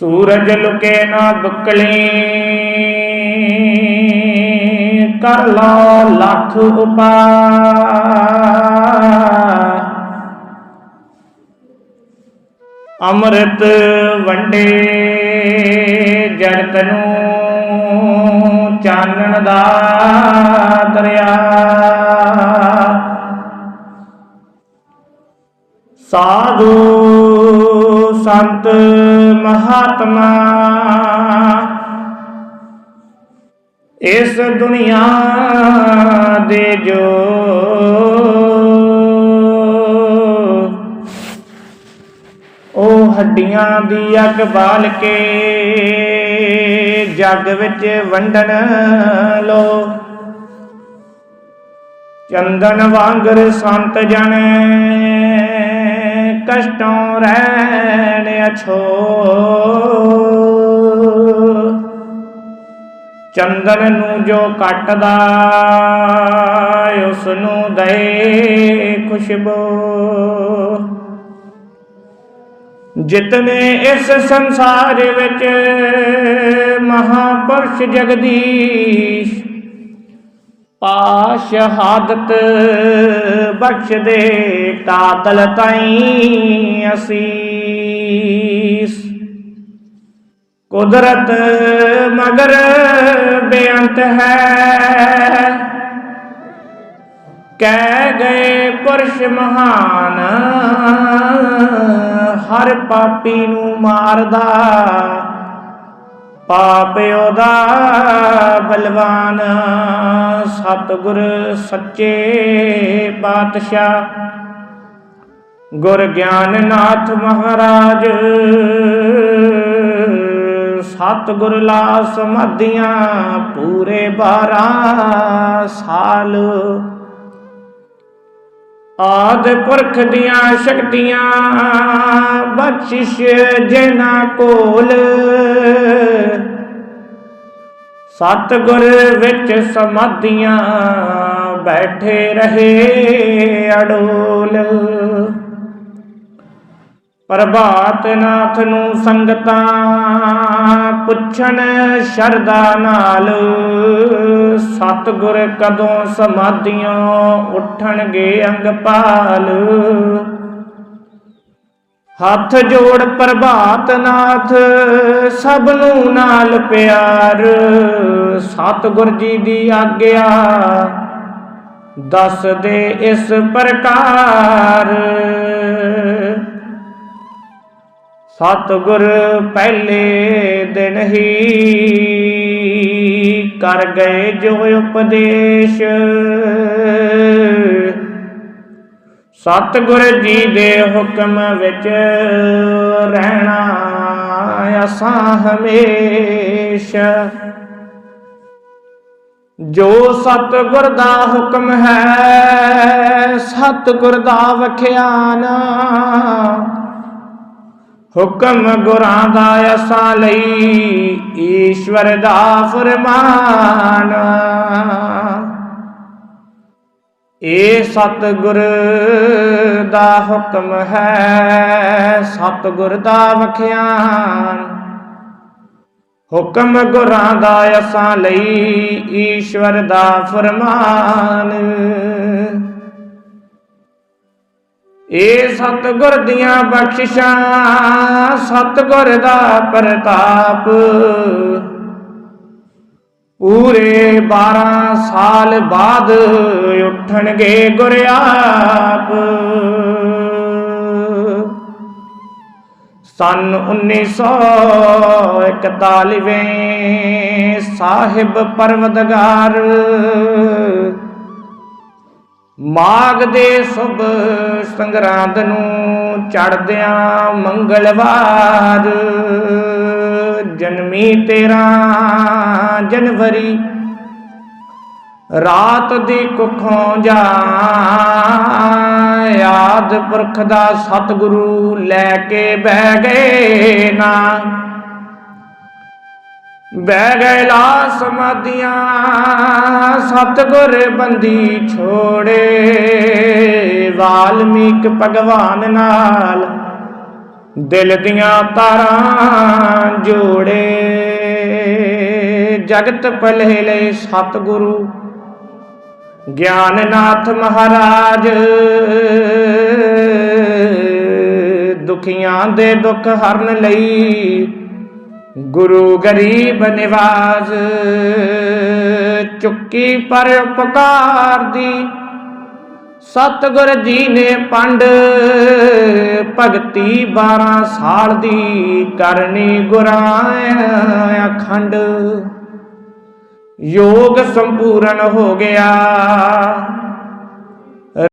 ਸੂਰਜ ਲੁਕੇ ਨਾ ਬੁਕਲੀ। ਕਰ ਲੋ ਲੱਖ ਉਪਾਅ। ਅੰਮ੍ਰਿਤ ਵੰਡੇ ਜਗਤ ਨੂੰ ਚਾਨਣ ਦਾ ਦਰਿਆ। ਸਾਧੂ ਸੰਤ ਮਹਾਤਮਾ। ਇਸ ਦੁਨੀਆ ਦੇ ਜੋ ਉਹ ਹੱਡੀਆਂ ਦੀ ਅੱਗ ਬਾਲ ਕੇ ਜੱਗ ਵਿੱਚ ਵੰਡਣ ਲੋ। ਚੰਦਨ ਵਾਂਗਰ ਸੰਤ ਜਣੇ ਕਸ਼ਟੋਂ ਰਹਿਣ ਅਛੋ। ਚੰਦਨ ਨੂੰ ਜੋ ਕੱਟਦਾ ਉਸ ਨੂੰ ਦੇ ਖੁਸ਼ਬੂ। ਜਿਤਨੇ ਇਸ ਸੰਸਾਰ ਵਿੱਚ ਮਹਾਪੁਰਸ਼ ਜਗਦੀਸ਼ ਪਾ ਸ਼ਹਾਦਤ ਬਖਸ਼ ਦੇ ਕਾਤਲ ਤਾਈ ਅਸੀਸ। ਕੁਦਰਤ ਮਗਰ ਬੇਅੰਤ ਹੈ। ਕਹਿ ਗਏ ਪੁਰਸ਼ ਮਹਾਨ, ਹਰ ਪਾਪੀ ਨੂੰ ਮਾਰਦਾ ਪਾਪ ਉਹਦਾ ਬਲਵਾਨ, ਸਤਿਗੁਰ ਸੱਚੇ ਪਾਤਸ਼ਾਹ। ਗੁਰ ਗਿਆਨਨਾਥ ਮਹਾਰਾਜ, ਸਤਿਗੁਰ ਲਾ ਸਮਾਧੀਆਂ ਪੂਰੇ 12 ਸਾਲ ਆਦ ਪੁਰਖ ਦੀਆਂ ਸ਼ਕਤੀਆਂ, ਬਖਸ਼ਿਸ਼ ਜਿਨਾ ਕੋਲ। ਸਤਿਗੁਰ ਵਿੱਚ ਸਮਾਧੀਆਂ ਬੈਠੇ ਰਹੇ ਅਡੋਲ। ਪ੍ਰਭਾਤ ਨਾਥ ਨੂੰ ਸੰਗਤਾਂ ਪੁੱਛਣ ਸ਼ਰਦਾ ਨਾਲ। ਸਤਿਗੁਰ ਕਦੋਂ ਸਮਾਧੀਆਂ ਉਠਣਗੇ ਅੰਗ ਪਾਲ ਹੱਥ ਜੋੜ ਪ੍ਰਭਾਤ ਨਾਥ, ਸਭ ਨੂੰ ਨਾਲ ਪਿਆਰ। ਸਤਿਗੁਰ ਜੀ ਦੀ ਆਗਿਆ ਦੱਸ ਦੇ ਇਸ ਪ੍ਰਕਾਰ। ਸਤਿਗੁਰ ਪਹਿਲੇ ਦਿਨ ਹੀ ਕਰ ਗਏ ਜੋ ਉਪਦੇਸ਼। ਸਤਿਗੁਰ ਜੀ ਦੇ ਹੁਕਮ ਵਿੱਚ ਰਹਿਣਾ ਅਸਾਂ ਹਮੇਸ਼ਾ। ਜੋ ਸਤਿਗੁਰ ਦਾ ਹੁਕਮ ਹੈ, ਸਤਿਗੁਰ ਦਾ ਵਖਿਆਨ ਹੁਕਮ ਗੁਰਾਂ ਦਾ ਅਸਾਂ ਲਈ ਈਸ਼ਵਰ ਦਾ ਫਰਮਾਨ। ਇਹ ਸਤਿਗੁਰ ਦਾ ਹੁਕਮ ਹੈ, ਸਤਿਗੁਰ ਦਾ ਵਖਿਆਨ। ਹੁਕਮ ਗੁਰਾਂ ਦਾ ਅਸਾਂ ਲਈ ਈਸ਼ਵਰ ਦਾ ਫਰਮਾਨ। ਇਹ ਸਤਿਗੁਰ ਦੀਆਂ ਬਖਸ਼ਿਸ਼ਾਂ, ਸਤਿਗੁਰ ਦਾ ਪ੍ਰਤਾਪ। ਪੂਰੇ 12 ਸਾਲ ਬਾਅਦ ਉੱਠਣਗੇ ਗੁਰ ਆਪ। ਸਨ 1941 ਵੇਂ ਸਾਹਿਬ ਪਰਵਦਗਾਰ। ਮਾਗ ਦੇ ਸੁਭ ਸੰਗਰਾਂਦ ਨੂੰ ਚੜਦਿਆਂ ਮੰਗਲਵਾਰ, ਜਨਮੀ 13 ਜਨਵਰੀ, ਰਾਤ ਦੀ ਕੁੱਖੋਂ ਜਾ ਯਾਦ ਪੁਰਖ ਦਾ ਸਤਿਗੁਰੂ ਲੈ ਕੇ ਬਹਿ ਗਏ ਨਾ। ਬਹਿ ਗਏ ਲਾ ਸਮਾਧੀਆਂ, ਸਤਿਗੁਰ ਬੰਦੀ ਛੋੜੇ, ਵਾਲਮੀਕ ਭਗਵਾਨ ਨਾਲ ਦਿਲ ਦੀਆਂ ਤਾਰਾਂ ਜੋੜੇ। ਜਗਤ ਭਲੇ ਲਈ ਸਤਿਗੁਰੂ, ਗਿਆਨਨਾਥ ਮਹਾਰਾਜ, ਦੁਖੀਆਂ ਦੇ ਦੁੱਖ ਹਰਨ ਲਈ ਗੁਰੂ ਗਰੀਬ ਨਿਵਾਜ ਚੁੱਕੀ ਪਰ ਉਪਕਾਰ ਦੀ। ਸਤਿਗੁਰ ਜੀ ਨੇ ਪੰਡ ਭਗਤੀ 12 ਸਾਲ ਦੀ ਕਰਨੀ ਗੁਰਾਂ ਅਖੰਡ। ਯੋਗ ਸੰਪੂਰਨ ਹੋ ਗਿਆ।